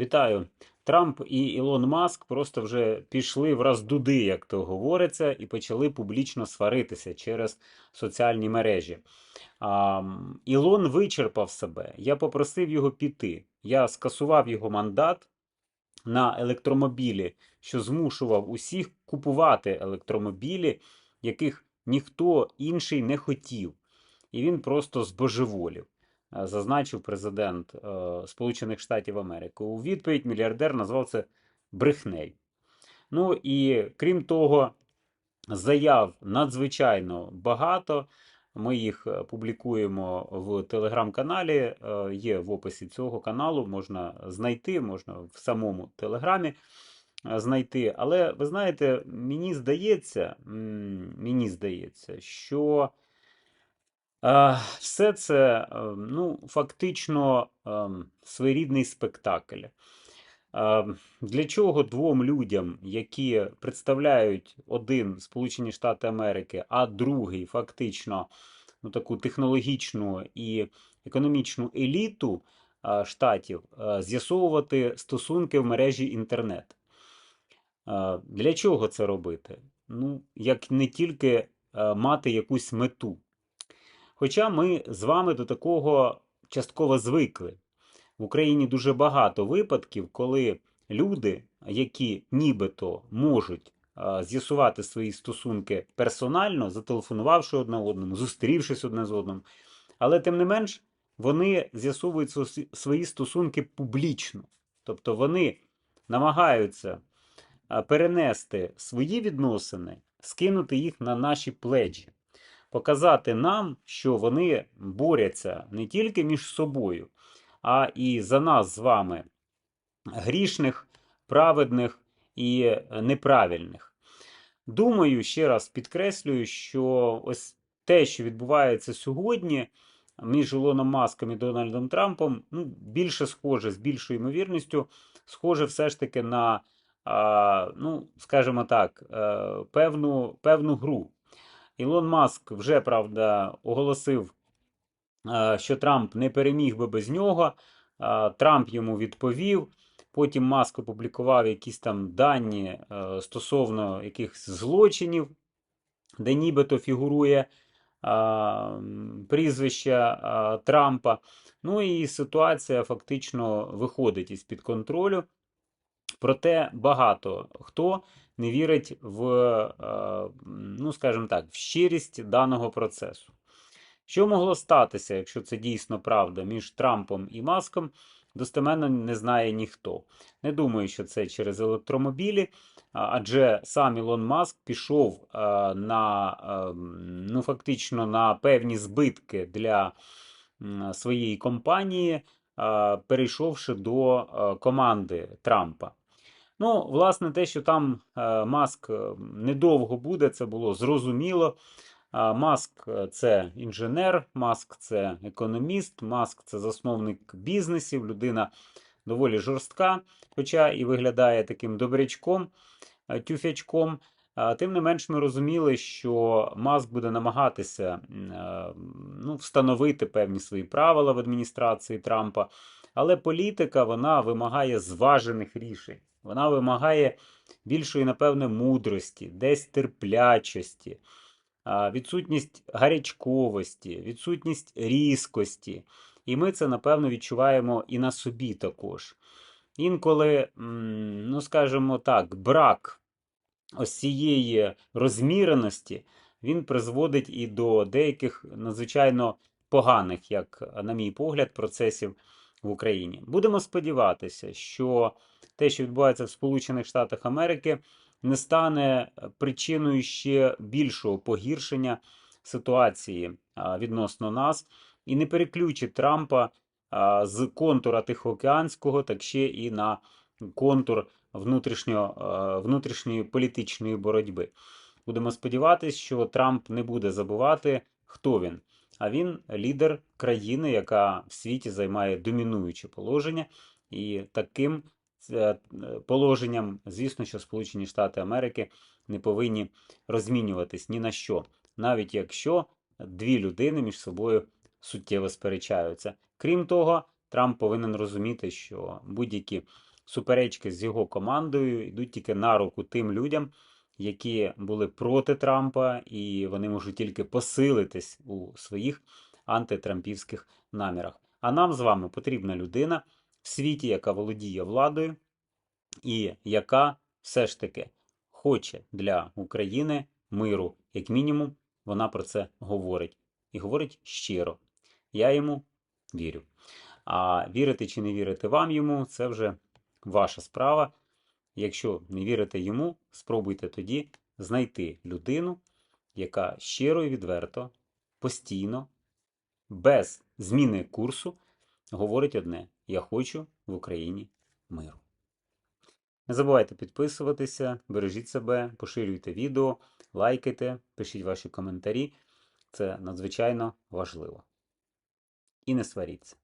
Вітаю. Трамп і Ілон Маск просто вже пішли в роздуди, як то говориться, і почали публічно сваритися через соціальні мережі. А, Ілон вичерпав себе. Я попросив його піти. Я скасував його мандат на електромобілі, що змушував усіх купувати електромобілі, яких ніхто інший не хотів. І він просто збожеволів, зазначив президент е, Сполучених Штатів Америки. У відповідь мільярдер назвав це брехнею. Ну і крім того, заяв надзвичайно багато. Ми їх е, публікуємо в телеграм-каналі. е, Є в описі цього каналу, можна знайти, можна в самому телеграмі е, знайти. Але ви знаєте, мені здається, мені здається, що е, все це е, ну, фактично е, своєрідний спектакль. Е, Для чого двом людям, які представляють один Сполучені Штати Америки, а другий фактично ну, таку технологічну і економічну еліту е, штатів, е, з'ясовувати стосунки в мережі інтернет? Е, Для чого це робити? Ну, як не тільки е, мати якусь мету. Хоча ми з вами до такого частково звикли. В Україні дуже багато випадків, коли люди, які нібито можуть з'ясувати свої стосунки персонально, зателефонувавши одне одному, зустрівшись одне з одним, але тим не менш вони з'ясовують свої стосунки публічно. Тобто вони намагаються перенести свої відносини, скинути їх на наші плечі, показати нам, що вони борються не тільки між собою, а і за нас з вами, грішних, праведних і е, неправильних. Думаю, ще раз підкреслюю, що ось те, що відбувається сьогодні між Ілоном Маском і Дональдом Трампом, ну, більше схоже, з більшою ймовірністю, схоже все ж таки на, а, ну, скажімо так, е, певну, певну гру. Ілон Маск вже, правда, оголосив е, що Трамп не переміг би без нього. Е, Трамп йому відповів. Потім Маск опублікував якісь там дані е, стосовно якихось злочинів, де нібито фігурує прізвище Трампа. Ну і ситуація фактично виходить із-під контролю. Проте багато хто не вірить в, е, ну скажімо так, в щирість даного процесу. Що могло статися, якщо це дійсно правда, між Трампом і Маском, достеменно не знає ніхто. Не думаю, що це через електромобілі, адже сам Ілон Маск пішов е, на е, ну, фактично на певні збитки для своєї компанії, перейшовши до команди Трампа. Ну, власне, те, що там е, Маск е, недовго буде, це було зрозуміло. Маск е, це інженер, Маск це економіст, Маск це засновник бізнесів, людина доволі жорстка, хоча і виглядає таким добрячком, тюфячком. Тим не менш, ми розуміли, що Маск буде намагатися ну, встановити певні свої правила в адміністрації Трампа. Але політика вона вимагає зважених рішень. Вона вимагає більшої, напевне, мудрості, десь терплячості, відсутність гарячковості, відсутність різкості. І ми це, напевно, відчуваємо і на собі також. Інколи, ну скажімо так, брак ось цієї розміреності він призводить і до деяких надзвичайно поганих, як, на мій погляд, процесів в Україні. Будемо сподіватися, що те, що відбувається в Сполучених Штатах Америки, не стане причиною ще більшого погіршення ситуації відносно нас і не переключить Трампа з контура Тихоокеанського, так ще і на контур внутрішньо, внутрішньої політичної боротьби. Будемо сподіватися, що Трамп не буде забувати, хто він. А він лідер країни, яка в світі займає домінуюче положення, і таким е, положенням, звісно, що Сполучені Штати Америки не повинні розмінюватись ні на що, навіть якщо дві людини між собою суттєво сперечаються. Крім того, Трамп повинен розуміти, що будь-які суперечки з його командою йдуть тільки на руку тим людям, які були проти Трампа, і вони можуть тільки посилитись у своїх антитрампівських намірах. А нам з вами потрібна людина в світі, яка володіє владою, і яка все ж таки хоче для України миру, як мінімум, вона про це говорить. І говорить щиро. Я йому вірю. А вірити чи не вірити вам йому, це вже ваша справа. Якщо не вірите йому, спробуйте тоді знайти людину, яка щиро і відверто, постійно, без зміни курсу, говорить одне: Я хочу в Україні миру. Не забувайте підписуватися, бережіть себе, поширюйте відео, лайкайте, пишіть ваші коментарі. Це надзвичайно важливо. І не сваріться.